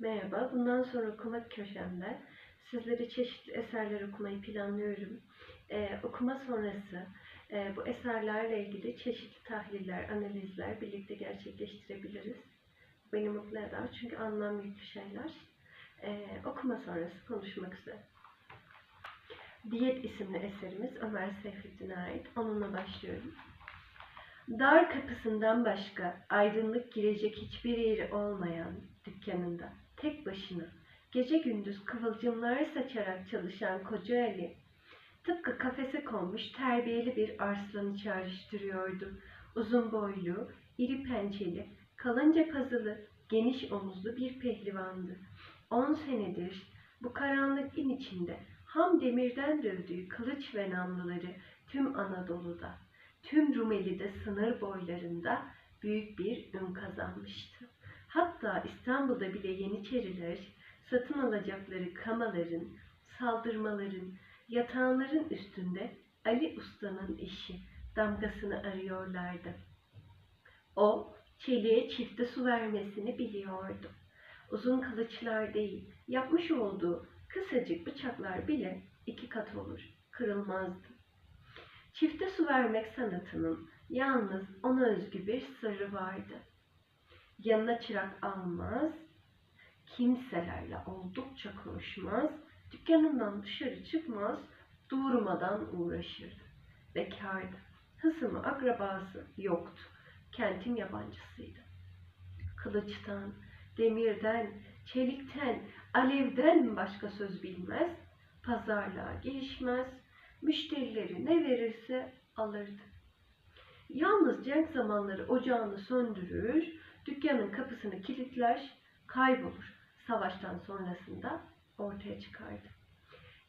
Merhaba, bundan sonra okuma köşemde sizlere çeşitli eserler okumayı planlıyorum. Ee, okuma sonrası e, bu eserlerle ilgili çeşitli tahliller, analizler birlikte gerçekleştirebiliriz. Beni mutlu eder çünkü anlam yüklü şeyler. Ee, okuma sonrası konuşmak üzere. Diyet isimli eserimiz Ömer Seyfettin'e ait. Onunla başlıyorum. Dar kapısından başka aydınlık girecek hiçbir yeri olmayan dükkanında tek başına gece gündüz kıvılcımlar saçarak çalışan koca Ali tıpkı kafese konmuş terbiyeli bir arslanı çağrıştırıyordu. Uzun boylu, iri pençeli, kalınca pazılı, geniş omuzlu bir pehlivandı. On senedir bu karanlık in içinde ham demirden dövdüğü kılıç ve namluları tüm Anadolu'da, tüm Rumeli'de sınır boylarında büyük bir ün kazanmıştı. Hatta İstanbul'da bile Yeniçeriler satın alacakları kamaların, saldırmaların, yatağanların üstünde Ali Usta'nın işi damgasını arıyorlardı. O, çeliğe çifte su vermesini biliyordu. Uzun kılıçlar değil, yapmış olduğu kısacık bıçaklar bile iki kat olur, kırılmazdı. Çifte su vermek sanatının yalnız ona özgü bir sırrı vardı. Yanına çırak almaz, kimselerle oldukça konuşmaz, dükkanından dışarı çıkmaz, durmadan uğraşırdı. Bekardı. Hısımı, akrabası yoktu. Kentin yabancısıydı. Kılıçtan, demirden, çelikten, alevden başka söz bilmez, pazarlığa girişmez, müşterileri ne verirse alırdı. Yalnız cenk zamanları ocağını söndürür, dükkanın kapısını kilitler, kaybolur. Savaştan sonrasında ortaya çıkardı.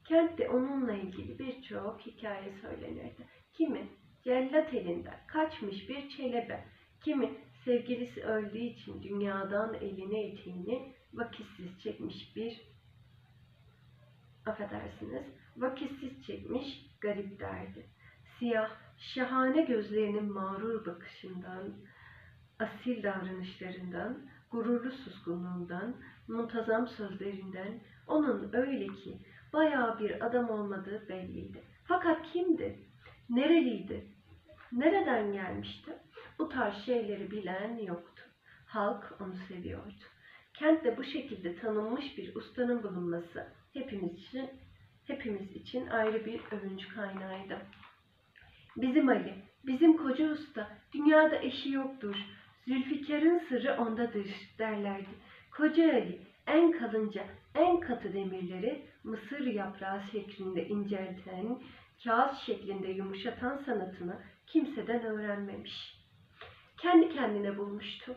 Kentte onunla ilgili birçok hikaye söylenirdi. Kimi cellat elinden kaçmış bir çelebe, kimi sevgilisi öldüğü için dünyadan elini eteğini vakitsiz çekmiş bir affedersiniz, vakitsiz çekmiş garip derdi. Siyah, şahane gözlerinin mağrur bakışından, asil davranışlarından, gururlu suskunluğundan, muntazam sözlerinden onun öyle ki bayağı bir adam olmadığı belliydi. Fakat kimdi? Nereliydi? Nereden gelmişti? Bu tarz şeyleri bilen yoktu. Halk onu seviyordu. Kentte bu şekilde tanınmış bir ustanın bulunması hepimiz için hepimiz için ayrı bir övünç kaynağıydı. Bizim Ali, bizim koca usta, dünyada eşi yoktur. Zülfikar'ın sırrı ondadır derlerdi. Koca Ali, en kalınca, en katı demirleri mısır yaprağı şeklinde incelten, kağıt şeklinde yumuşatan sanatını kimseden öğrenmemiş. Kendi kendine bulmuştu.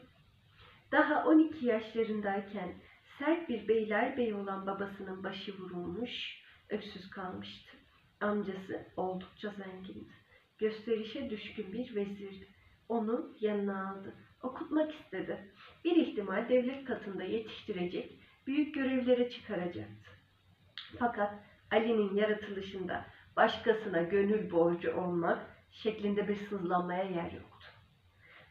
Daha 12 yaşlarındayken sert bir beylerbeyi olan babasının başı vurulmuş, öksüz kalmıştı. Amcası oldukça zengindi. Gösterişe düşkün bir vezirdi. Onu yanına aldı. Okutmak istedi. Bir ihtimal devlet katında yetiştirecek, büyük görevlere çıkaracaktı. Fakat Ali'nin yaratılışında başkasına gönül borcu olmak şeklinde bir sızlanmaya yer yoktu.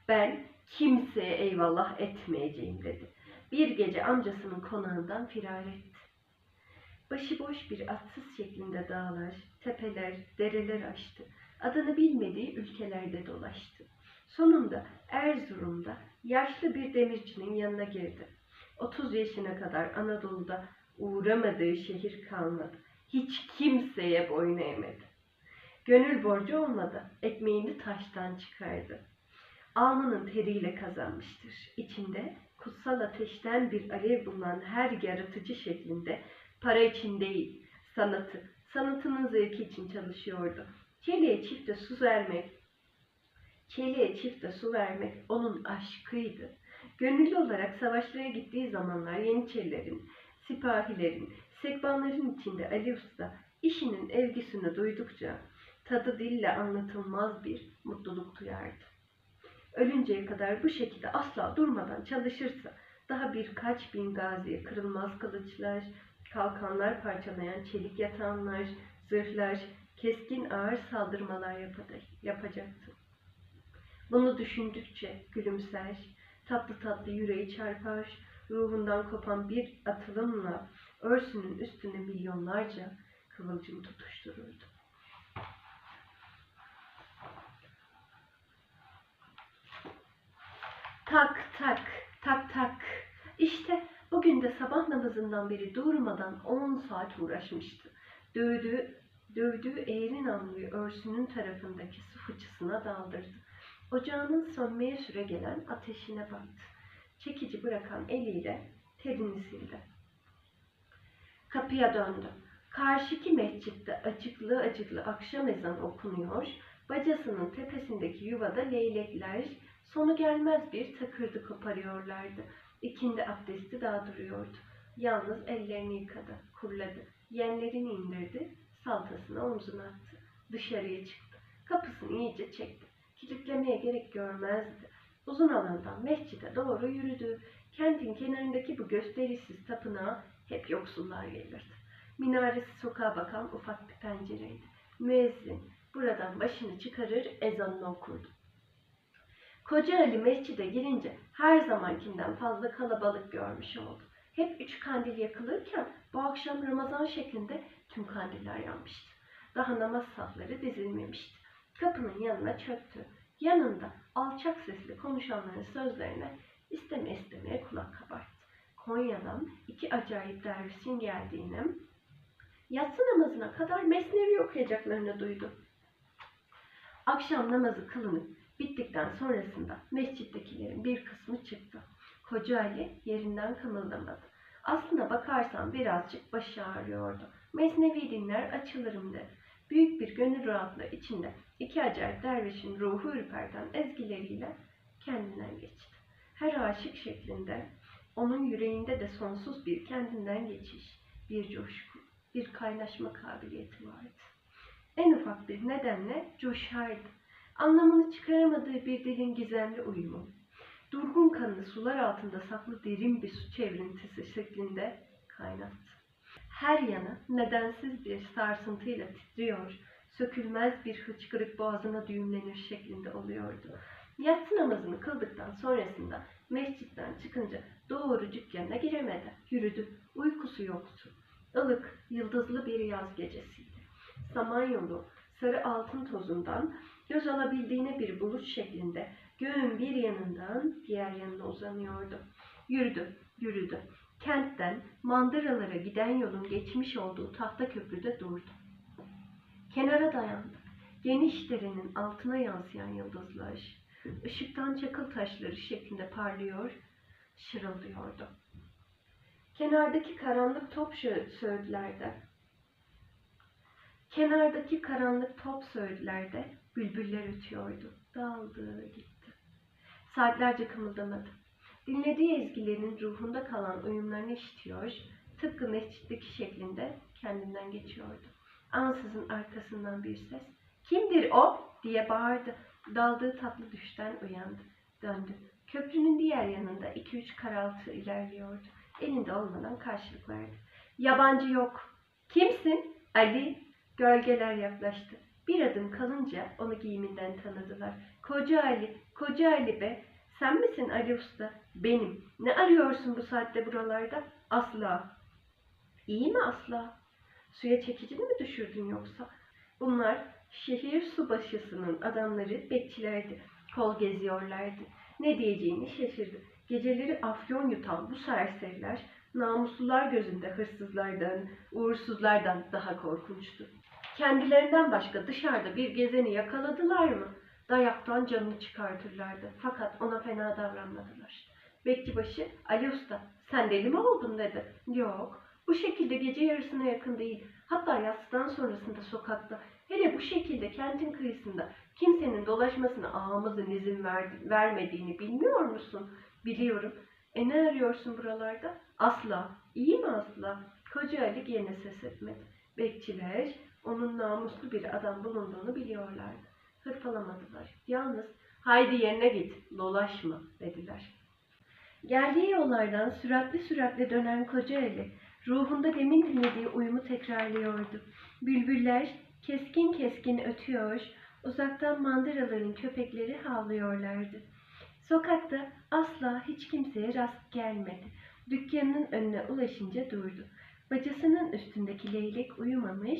Ben kimseye eyvallah etmeyeceğim dedi. Bir gece amcasının konağından firar etti. Başıboş bir atsız şeklinde dağlar, tepeler, dereler aştı. Adını bilmediği ülkelerde dolaştı. Sonunda Erzurum'da yaşlı bir demircinin yanına girdi. 30 yaşına kadar Anadolu'da uğramadığı şehir kalmadı. Hiç kimseye boyun eğmedi. Gönül borcu olmadı. Ekmeğini taştan çıkardı. Alnının teriyle kazanmıştır. İçinde kutsal ateşten bir alev bulunan her yaratıcı şeklinde para için değil, sanatı, sanatının zevki için çalışıyordu. Çeliğe çifte su vermek, çeliğe çifte su vermek onun aşkıydı. Gönüllü olarak savaşlara gittiği zamanlar Yeniçerilerin, sipahilerin, sekbanların içinde Ali Usta işinin evgisini duydukça tadı dille anlatılmaz bir mutluluk duyardı. Ölünceye kadar bu şekilde asla durmadan çalışırsa daha birkaç bin gaziye kırılmaz kılıçlar, kalkanlar parçalayan çelik yatanlar, zırhlar, keskin ağır saldırmalar yapacaktı. Bunu düşündükçe gülümser, tatlı tatlı yüreği çarpar, ruhundan kopan bir atılımla örsünün üstüne milyonlarca kıvılcım tutuştururdu. Tak tak tak tak. İşte bugün de sabah namazından beri durmadan 10 saat uğraşmıştı. Dövdüğü, dövdüğü eğri namluyu örsünün tarafındaki su fıçısına daldırdı. Ocağının sönmeye süre gelen ateşine baktı. Çekici bırakan eliyle terini sildi. Kapıya döndü. Karşıki mescitte acıklı acıklı akşam ezanı okunuyor, bacasının tepesindeki yuvada leylekler sonu gelmez bir takırdı koparıyorlardı. İkindi abdesti daha duruyordu. Yalnız ellerini yıkadı, kurladı, yenlerini indirdi, saltasını omzuna attı. Dışarıya çıktı. Kapısını iyice çekti. Kilitlemeye gerek görmezdi. Uzun alandan mescide doğru yürüdü. Kentin kenarındaki bu gösterişsiz tapınağa hep yoksullar gelirdi. Minaresi sokağa bakan ufak bir pencereydi. Müezzin buradan başını çıkarır ezanını okurdu. Koca Ali mescide girince her zamankinden fazla kalabalık görmüş oldu. Hep üç kandil yakılırken bu akşam Ramazan şeklinde tüm kandiller yanmıştı. Daha namaz safları dizilmemişti. Kapının yanına çöktü. Yanında alçak sesli konuşanların sözlerine isteme istemeye kulak kabarttı. Konya'dan iki acayip dervişin geldiğini, yatsı namazına kadar mesnevi okuyacaklarını duydu. Akşam namazı kılınıp bittikten sonrasında mescittekilerin bir kısmı çıktı. Koca Ali yerinden kımıldamadı. Aslına bakarsan birazcık başı ağrıyordu. Mesnevi dinler açılırım dedi. Büyük bir gönül rahatlığı içinde iki acayip dervişin ruhu ürperten ezgileriyle kendinden geçti. Her aşık şeklinde onun yüreğinde de sonsuz bir kendinden geçiş, bir coşku, bir kaynaşma kabiliyeti vardı. En ufak bir nedenle coşardı. Anlamını çıkaramadığı bir dilin gizemli uyumu. Durgun kanını sular altında saklı derin bir su çevrintisi şeklinde kaynattı. Her yanı nedensiz bir sarsıntıyla titriyor, sökülmez bir hıçkırık boğazına düğümlenir şeklinde oluyordu. Yatsı namazını kıldıktan sonrasında mescitten çıkınca doğru dükkanına giremedi. Yürüdü. Uykusu yoktu. Ilık, yıldızlı bir yaz gecesiydi. Samanyolu, sarı altın tozundan göz alabildiğine bir bulut şeklinde göğün bir yanından diğer yanına uzanıyordu. Yürüdü, yürüdü. Kentten mandıralara giden yolun geçmiş olduğu tahta köprüde durdu. Kenara dayandı. Geniş derenin altına yansıyan yıldızlar, ışıktan çakıl taşları şeklinde parlıyor, şırıldıyordu. Kenardaki karanlık top söğütlerde, kenardaki karanlık top söğütlerde bülbüller ötüyordu. Dağıldı, gitti. Saatlerce kımıldamadı. Dinlediği ezgilerin ruhunda kalan uyumlarını işitiyor, tıpkı mescitteki şeklinde kendinden geçiyordu. Ansızın arkasından bir ses, kimdir o diye bağırdı. Daldığı tatlı düşten uyandı. Döndü. Köprünün diğer yanında iki üç karaltı ilerliyordu. Elinde olmadan karşılık verdi. Yabancı yok. Kimsin? Ali. Gölgeler yaklaştı. Bir adım kalınca onu giyiminden tanıdılar. Koca Ali, koca Ali be. Sen misin Ali Usta? Benim. Ne arıyorsun bu saatte buralarda? Asla. İyi mi asla? Suya çekicini mi düşürdün yoksa? Bunlar şehir subaşısının adamları bekçilerdi. Kol geziyorlardı. Ne diyeceğini şaşırdı. Geceleri afyon yutan bu serseriler namuslular gözünde hırsızlardan, uğursuzlardan daha korkunçtu. Kendilerinden başka dışarıda bir gezeni yakaladılar mı? Dayaktan canını çıkartırlardı. Fakat ona fena davranmadılar. Bekçibaşı, Ali Usta, sen deli mi oldun dedi. Yok, bu şekilde gece yarısına yakın değil. Hatta yatsıdan sonrasında sokakta, hele bu şekilde kentin kıyısında kimsenin dolaşmasına ağamızın izin verdi, vermediğini bilmiyor musun? Biliyorum. E ne arıyorsun buralarda? Asla. İyi mi asla? Koca Ali gene ses etmedi. Bekçiler onun namuslu bir adam bulunduğunu biliyorlardı. Hırpalamadılar. Yalnız haydi yerine git, dolaşma dediler. Geldiği yollardan süratli süratli dönen koca eli, ruhunda demin dinlediği uyumu tekrarlıyordu. Bülbüller keskin keskin ötüyor, uzaktan mandıraların köpekleri havlıyorlardı. Sokakta asla hiç kimseye rast gelmedi. Dükkanının önüne ulaşınca durdu. Bacasının üstündeki leylek uyumamış,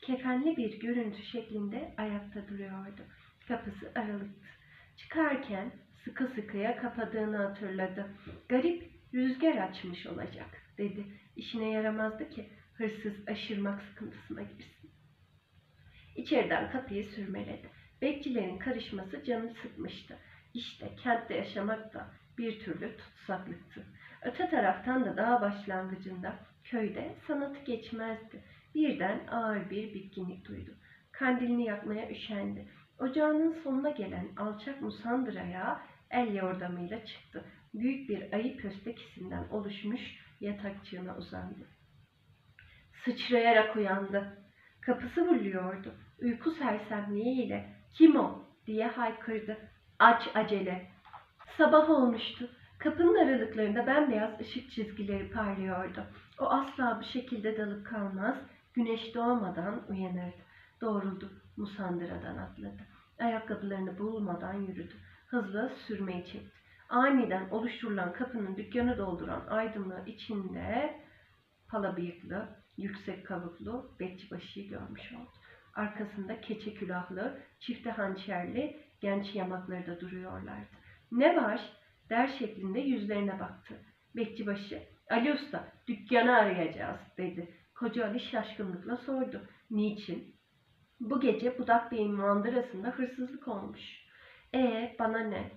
kefenli bir görüntü şeklinde ayakta duruyordu. Kapısı aralıktı. Çıkarken sıkı sıkıya kapadığını hatırladı. Garip rüzgar açmış olacak dedi. İşine yaramazdı ki hırsız aşırmak sıkıntısına girsin. İçeriden kapıyı sürmeledi. Bekçilerin karışması canını sıkmıştı. İşte kentte yaşamak da bir türlü tutsaklıktı. Öte taraftan da dağ başlangıcında köyde sanatı geçmezdi. Birden ağır bir bitkinlik duydu. Kandilini yakmaya üşendi. Ocağının sonuna gelen alçak musandıraya el yordamıyla çıktı. Büyük bir ayı köstekisinden oluşmuş yatakçığına uzandı. Sıçrayarak uyandı. Kapısı vuruluyordu. Uyku sersemliğiyle kim o diye haykırdı. Aç acele. Sabah olmuştu. Kapının aralıklarında bembeyaz ışık çizgileri parlıyordu. O asla bu şekilde dalıp kalmaz, güneş doğmadan uyanırdı. Doğruldu, musandıradan atladı. Ayakkabılarını bulmadan yürüdü. Hızla sürmeyi çekti. Aniden oluşturulan kapının dükkanı dolduran aydınlığı içinde pala bıyıklı, yüksek kabuklu bekçibaşıyı görmüş oldu. Arkasında keçe külahlı, çifte hançerli genç yamakları da duruyorlardı. Ne var? der şeklinde yüzlerine baktı. Bekçibaşı, Ali Usta, dükkanı arayacağız dedi. Koca Ali şaşkınlıkla sordu. Niçin? Bu gece Budak Bey'in mandırasında hırsızlık olmuş. Ee, bana ne?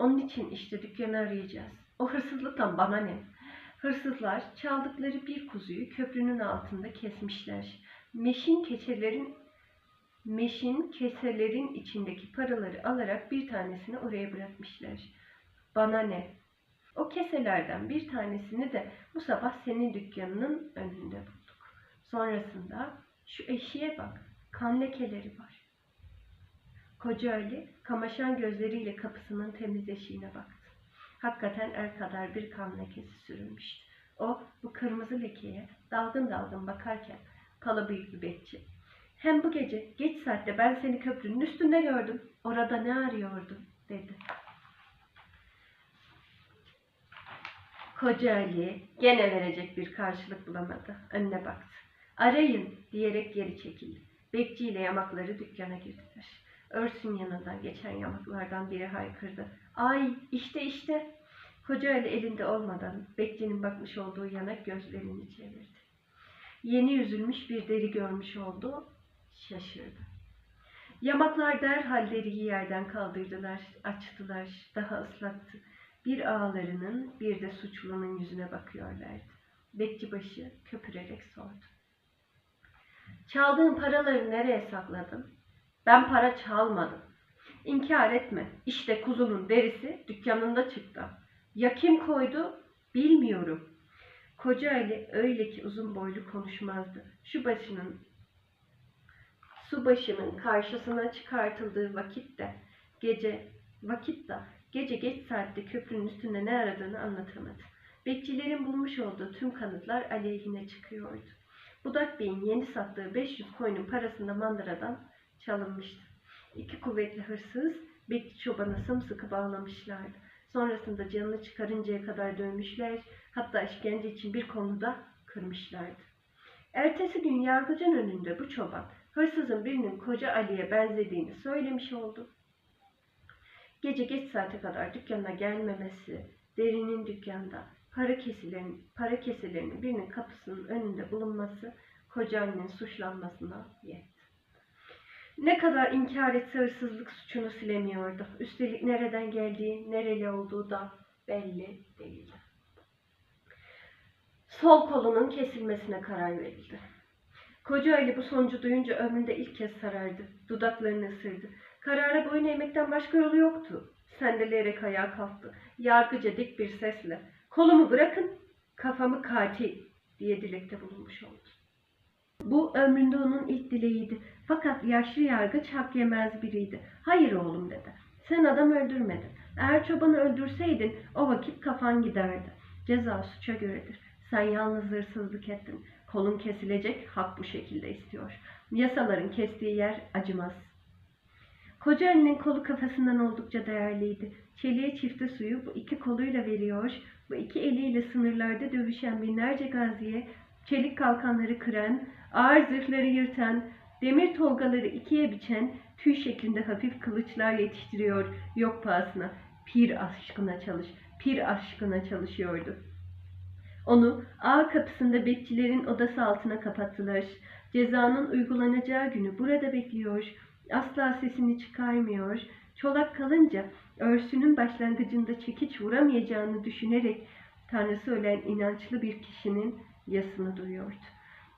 Onun için işte dükkanı arayacağız. O hırsızlıktan bana ne? Hırsızlar çaldıkları bir kuzuyu köprünün altında kesmişler. Meşin keçelerin meşin keselerin içindeki paraları alarak bir tanesini oraya bırakmışlar. Bana ne? O keselerden bir tanesini de bu sabah senin dükkanının önünde bulduk. Sonrasında şu eşiğe bak, kan lekeleri var. Koca Ali kamaşan gözleriyle kapısının temiz eşiğine baktı. Hakikaten el kadar bir kan lekesi sürülmüştü. O bu kırmızı lekeye dalgın dalgın bakarken kala büyük bir bekçi. Hem bu gece geç saatte ben seni köprünün üstünde gördüm. Orada ne arıyordun dedi. Koca Ali gene verecek bir karşılık bulamadı. Önüne baktı. Arayın diyerek geri çekildi. Bekçiyle yamakları dükkana girdiler. Örsün yanından geçen yamaklardan biri haykırdı. Ay işte işte. Koca Ali elinde olmadan bekçinin bakmış olduğu yanak gözlerini çevirdi. Yeni yüzülmüş bir deri görmüş oldu. Şaşırdı. Yamaklar derhal deriyi yerden kaldırdılar, açtılar, daha ıslattı. Bir ağalarının bir de suçlunun yüzüne bakıyorlardı. Bekçibaşı köpürerek sordu. Çaldığın paraları nereye sakladın? Ben para çalmadım. İnkar etme. İşte kuzunun derisi dükkanında çıktı. Ya kim koydu? Bilmiyorum. Koca Ali öyle ki uzun boylu konuşmazdı. Şu başının su başının karşısına çıkartıldığı vakitte gece vakitte gece geç saatte köprünün üstünde ne aradığını anlatamadı. Bekçilerin bulmuş olduğu tüm kanıtlar aleyhine çıkıyordu. Budak Bey'in yeni sattığı 500 koyunun parasında mandıradan çalınmıştı. İki kuvvetli hırsız bekçi çobanı sımsıkı bağlamışlardı. Sonrasında canını çıkarıncaya kadar dövmüşler, hatta işkence için bir konuda kırmışlardı. Ertesi gün yargıcın önünde bu çoban hırsızın birinin koca Ali'ye benzediğini söylemiş oldu. Gece geç saate kadar dükkana gelmemesi, derinin dükkanda para kesilerin, para keselerinin birinin kapısının önünde bulunması koca Ali'nin suçlanmasına yetti. Ne kadar inkar etse hırsızlık suçunu silemiyordu. Üstelik nereden geldiği, nereli olduğu da belli değildi. Sol kolunun kesilmesine karar verildi. Koca Ali bu sonucu duyunca ömründe ilk kez sarardı. Dudaklarını ısırdı. Karara boyun eğmekten başka yolu yoktu. Sendeleyerek ayağa kalktı. Yargıca dik bir sesle kolumu bırakın kafamı katil diye dilekte bulunmuş oldu. Bu ömründe onun ilk dileğiydi. Fakat yaşlı yargıç hak yemez biriydi. Hayır oğlum dedi. Sen adam öldürmedin. Eğer çobanı öldürseydin o vakit kafan giderdi. Ceza suça göredir. Sen yalnız hırsızlık ettin. Kolun kesilecek, hak bu şekilde istiyor. Yasaların kestiği yer acımaz. Koca Ali'nin kolu kafasından oldukça değerliydi. Çeliğe çifte suyu bu iki koluyla veriyor, bu iki eliyle sınırlarda dövüşen binlerce gaziye, çelik kalkanları kıran, ağır zırhları yırtan, demir tolgaları ikiye biçen, tüy şeklinde hafif kılıçlar yetiştiriyor yok pahasına. Pir aşkına çalış, pir aşkına çalışıyordu. Onu ağ kapısında bekçilerin odası altına kapattılar. Cezanın uygulanacağı günü burada bekliyor. Asla sesini çıkarmıyor. Çolak kalınca örsünün başlangıcında çekiç vuramayacağını düşünerek Tanrısı ölen inançlı bir kişinin yasını duyuyordu.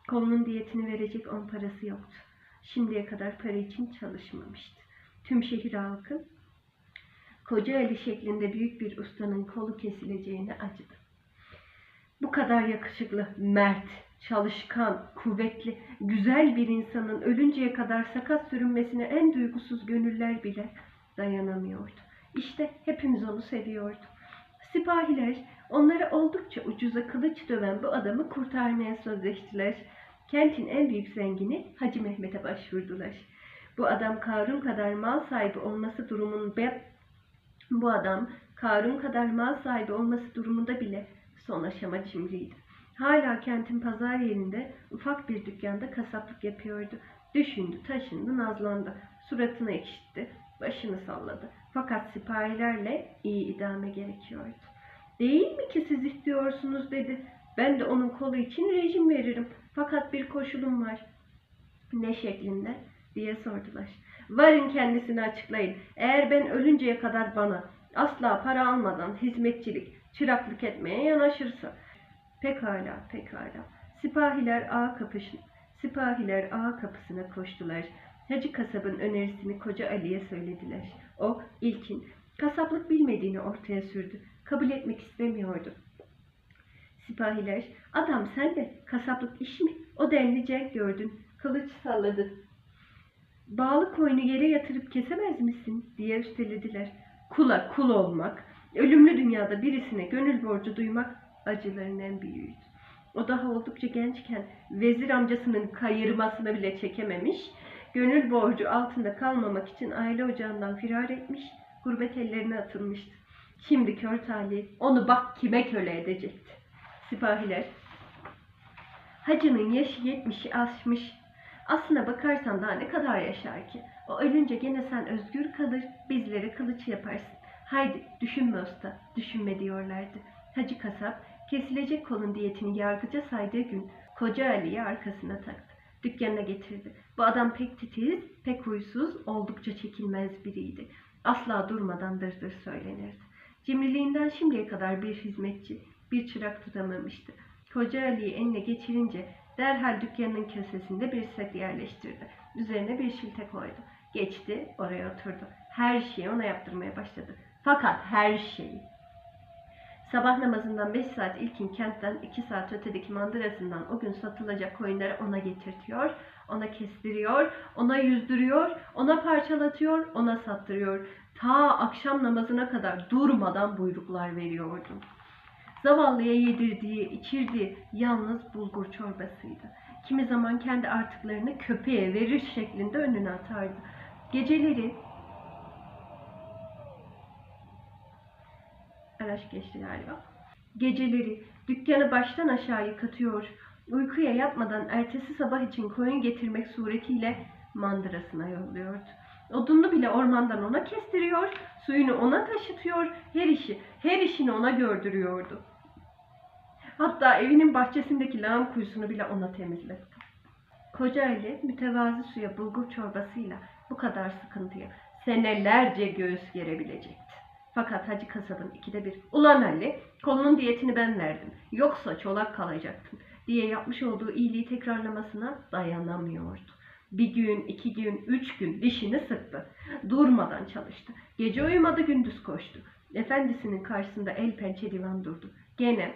Kolunun diyetini verecek on parası yoktu. Şimdiye kadar para için çalışmamıştı. Tüm şehir halkı Koca Ali şeklinde büyük bir ustanın kolu kesileceğine acıdı. Bu kadar yakışıklı, mert, çalışkan, kuvvetli, güzel bir insanın ölünceye kadar sakat sürünmesine en duygusuz gönüller bile dayanamıyordu. İşte hepimiz onu seviyorduk. Sipahiler onlara oldukça ucuza kılıç döven bu adamı kurtarmaya sözleştiler. Kentin en büyük zengini Hacı Mehmet'e başvurdular. Bu adam Karun kadar mal sahibi olması durumunda bu adam Karun kadar mal sahibi olması durumunda bile son aşama cimriydi. Hala kentin pazar yerinde ufak bir dükkanda kasaplık yapıyordu. Düşündü, taşındı, nazlandı. Suratını ekşitti, başını salladı. Fakat sipahilerle iyi idame gerekiyordu. Değil mi ki siz istiyorsunuz dedi. Ben de onun kolu için rejim veririm. Fakat bir koşulum var. Ne şeklinde? diye sordular. Varın kendisini açıklayın. Eğer ben ölünceye kadar bana asla para almadan hizmetçilik, çıraklık etmeye yanaşırsa. Pekala, pekala. Sipahiler ağa kapışın. Sipahiler ağa kapısına koştular. Hacı kasabın önerisini koca Ali'ye söylediler. O ilkin kasaplık bilmediğini ortaya sürdü. Kabul etmek istemiyordu. Sipahiler, adam sen de kasaplık iş mi? O denli cenk gördün. Kılıç salladı. Bağlı koyunu yere yatırıp kesemez misin? diye üstelediler. Kula kul olmak, ölümlü dünyada birisine gönül borcu duymak acıların en büyüğüydü. O daha oldukça gençken vezir amcasının kayırmasını bile çekememiş, gönül borcu altında kalmamak için aile ocağından firar etmiş, gurbet ellerine atılmıştı. Şimdi kör talih onu bak kime köle edecekti. Sipahiler, hacının yaşı yetmişi aşmış, aslına bakarsan daha ne kadar yaşar ki? O ölünce gene sen özgür kalır, bizlere kılıç yaparsın. Haydi düşünme usta, düşünme diyorlardı. Hacı kasap kesilecek kolun diyetini yargıca saydığı gün koca Ali'yi arkasına taktı. Dükkanına getirdi. Bu adam pek titiz, pek huysuz, oldukça çekilmez biriydi. Asla durmadan dırdır söylenirdi. Cimriliğinden şimdiye kadar bir hizmetçi, bir çırak tutamamıştı. Koca Ali'yi eline geçirince derhal dükkanının köşesinde bir set yerleştirdi. Üzerine bir şilte koydu. Geçti, oraya oturdu. Her şeyi ona yaptırmaya başladı. Fakat her şeyi. Sabah namazından 5 saat ilkin kentten 2 saat ötedeki mandırasından o gün satılacak koyunları ona getirtiyor, ona kestiriyor, ona yüzdürüyor, ona parçalatıyor, ona sattırıyor. Ta akşam namazına kadar durmadan buyruklar veriyordu. Zavallıya yedirdiği, içirdiği yalnız bulgur çorbasıydı. Kimi zaman kendi artıklarını köpeğe verir şeklinde önüne atardı. Geceleri araç geçti galiba. Geceleri dükkanı baştan aşağı yıkatıyor, uykuya yatmadan ertesi sabah için koyun getirmek suretiyle mandırasına yolluyordu. Odunlu bile ormandan ona kestiriyor, suyunu ona taşıtıyor, her işi, her işini ona gördürüyordu. Hatta evinin bahçesindeki lağım kuyusunu bile ona temizletti. Koca Ali mütevazı suya bulgur çorbasıyla bu kadar sıkıntıya senelerce göğüs gerebilecekti. Fakat Hacı kasabın ikide bir ulan Ali kolunun diyetini ben verdim yoksa çolak kalacaktın diye yapmış olduğu iyiliği tekrarlamasına dayanamıyordu. Bir gün, iki gün, üç gün dişini sıktı. Durmadan çalıştı. Gece uyumadı, gündüz koştu. Efendisinin karşısında el pençe divan durdu. Gene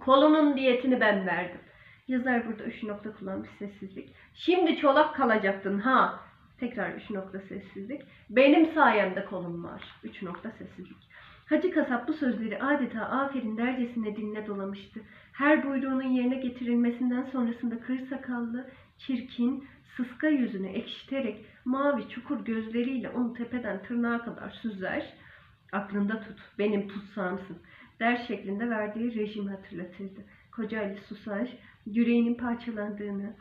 kolunun diyetini ben verdim. Yazar burada üç nokta kullanmış sessizlik. Şimdi çolak kalacaktın ha. Tekrar üç nokta sessizlik. Benim sayemde kolum var. Üç nokta sessizlik. Hacı kasap bu sözleri adeta aferin dercesine diline dolamıştı. Her buyruğunun yerine getirilmesinden sonrasında kır sakallı, çirkin, sıska yüzünü ekşiterek mavi çukur gözleriyle onu tepeden tırnağa kadar süzer. Aklında tut, benim tutsağımsın der şeklinde verdiği rejimi hatırlatırdı. Koca Ali susar, yüreğinin parçalandığını,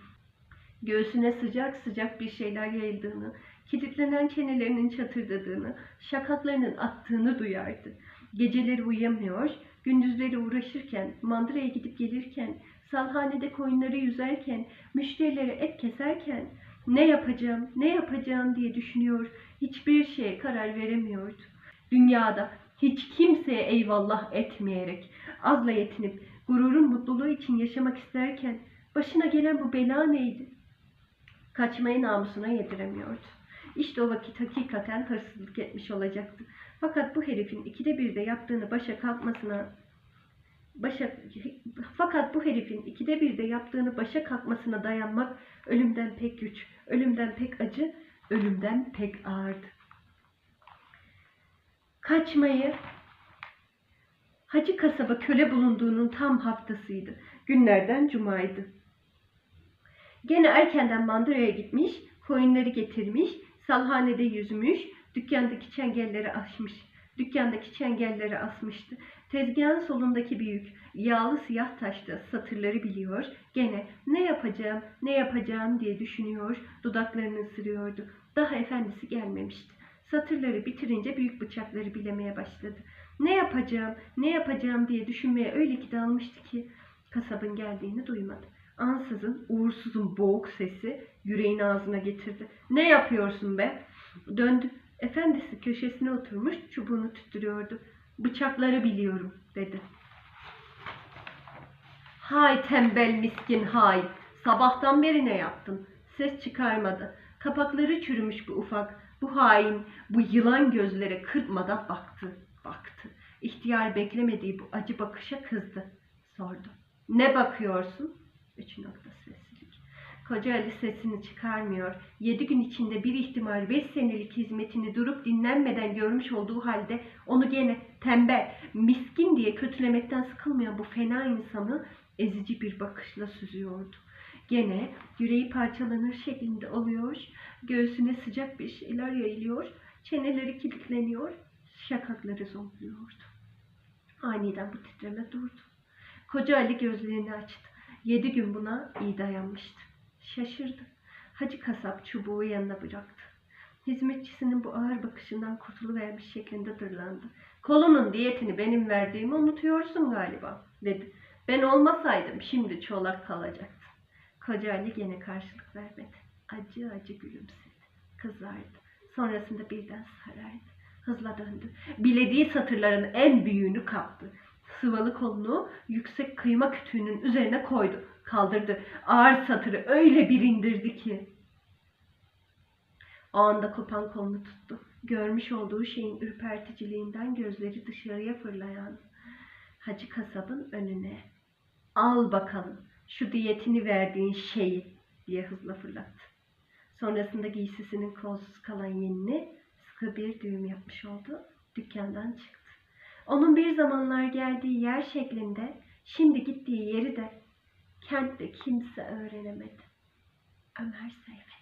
göğsüne sıcak sıcak bir şeyler yayıldığını, kilitlenen çenelerinin çatırdadığını, şakaklarının attığını duyardı. Geceleri uyuyamıyor, gündüzleri uğraşırken, mandıraya gidip gelirken, salhanede koyunları yüzerken, müşterilere et keserken, ne yapacağım, ne yapacağım diye düşünüyor, hiçbir şeye karar veremiyordu. Dünyada hiç kimseye eyvallah etmeyerek, azla yetinip, gururun mutluluğu için yaşamak isterken, başına gelen bu bela neydi? Kaçmayı namusuna yediremiyordu. İşte o vakit hakikaten hırsızlık etmiş olacaktı. Fakat bu herifin ikide bir de yaptığını başa kalkmasına başa fakat bu herifin ikide bir de yaptığını başa kalkmasına dayanmak ölümden pek güç, ölümden pek acı, ölümden pek ağırdı. Kaçmayı Hacı kasaba köle bulunduğunun tam haftasıydı. Günlerden cumaydı. Gene erkenden mandıraya gitmiş, koyunları getirmiş, salhanede yüzmüş, dükkandaki çengelleri açmış. Dükkandaki çengelleri asmıştı. Tezgahın solundaki büyük, yağlı siyah taşta satırları biliyor. Gene ne yapacağım, ne yapacağım diye düşünüyor, dudaklarını ısırıyordu. Daha efendisi gelmemişti. Satırları bitirince büyük bıçakları bilemeye başladı. Ne yapacağım, ne yapacağım diye düşünmeye öyle ki dalmıştı ki kasabın geldiğini duymadı. Ansızın uğursuzun boğuk sesi yüreğini ağzına getirdi. Ne yapıyorsun be? Döndü. Efendisi köşesine oturmuş çubuğunu tüttürüyordu. Bıçakları biliyorum dedi. Hay tembel miskin hay. Sabahtan beri ne yaptın? Ses çıkarmadı. Kapakları çürümüş bu ufak. Bu hain, bu yılan gözlere kırpmadan baktı, baktı. İhtiyar beklemediği bu acı bakışa kızdı. Sordu. Ne bakıyorsun? Üç nokta sessizlik. Koca Ali sesini çıkarmıyor. Yedi gün içinde bir ihtimal beş senelik hizmetini durup dinlenmeden görmüş olduğu halde onu gene tembel, miskin diye kötülemekten sıkılmayan bu fena insanı ezici bir bakışla süzüyordu. Gene yüreği parçalanır şeklinde oluyor, göğsüne sıcak bir şeyler yayılıyor, çeneleri kilitleniyor, şakakları zonkluyordu. Aniden bu titreme durdu. Koca Ali gözlerini açtı. Yedi gün buna iyi dayanmıştı. Şaşırdı. Hacı kasap çubuğu yanına bıraktı. Hizmetçisinin bu ağır bakışından kurtuluvermiş şeklinde dırlandı. Kolunun diyetini benim verdiğimi unutuyorsun galiba dedi. Ben olmasaydım şimdi çolak kalacaktı. Koca Ali gene karşılık vermedi. Acı acı gülümsedi. Kızardı. Sonrasında birden sarardı. Hızla döndü. Bilediği satırların en büyüğünü kaptı. Sıvalı kolunu yüksek kıyma kütüğünün üzerine koydu. Kaldırdı. Ağır satırı öyle bir indirdi ki. O anda kopan kolunu tuttu. Görmüş olduğu şeyin ürperticiliğinden gözleri dışarıya fırlayan Hacı kasabın önüne. Al bakalım şu diyetini verdiğin şeyi diye hızla fırlattı. Sonrasında giysisinin kolsuz kalan yenini sıkı bir düğüm yapmış oldu. Dükkandan çıktı. Onun bir zamanlar geldiği yer şeklinde şimdi gittiği yeri de kentte kimse öğrenemedi. Ömer Seyfet.